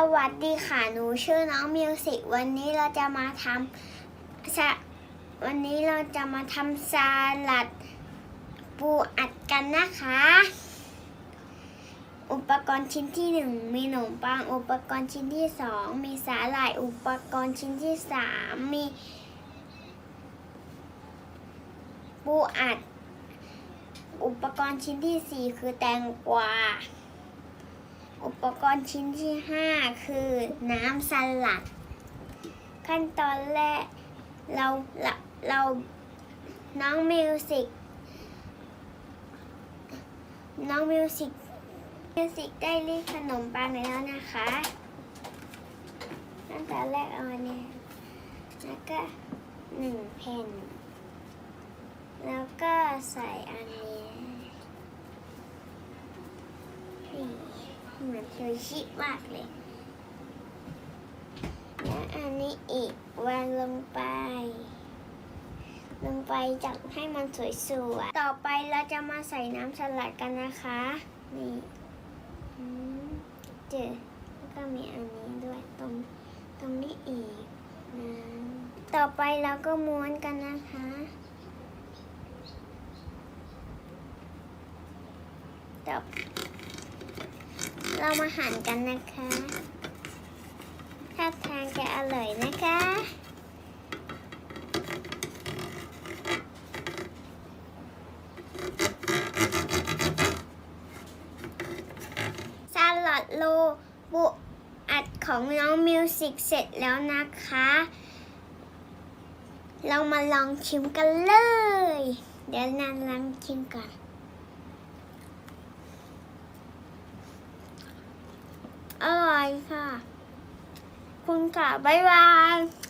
สวัสดีค่ะ หนูชื่อน้องมิวสิกวันนี้เราจะมาทำวันนี้เราจะมาทำสลัดปูอัดกันนะคะ อุปกรณ์ชิ้นที่หนึ่งมีขนมปัง อุปกรณ์ชิ้นที่สองมีสาหร่าย อุปกรณ์ชิ้นที่สามมี ปูอัด อุปกรณ์ชิ้นที่สี่คือแตงกวา อุปกรณ์ชิ้นที่ 5 คือน้ำสลัด ขั้นตอนแรกเราเราเราน้องมิวสิกน้องมิวสิกมิวสิกได้รีดขนมปังแล้วนะคะขั้นตอนแรกเอาอันนี้แล้วก็หนึ่งแผ่น แล้วก็ใส่อัน เหมือนซูชิมากเลยแล้วอันนี้อีกวางลงไป ลงไปจับให้มันสวยๆ ต่อไปเราจะมาใส่น้ำสลัดกันนะคะ นี่เจอแล้วก็มีอันนี้ด้วยตรงตรงนี้อีกนะต่อไปเราก็ม้วนกันนะคะต่อ เรามาหั่นกันนะคะถ้าทางจะอร่อยนะคะสลัดโลบุอัดของน้องมิวสิกเสร็จแล้วนะคะ เรามาลองชิมกันเลย เดี๋ยวนานลองชิมก่อน อร่อย ค่ะ คุณค่ะ บ๊ายบาย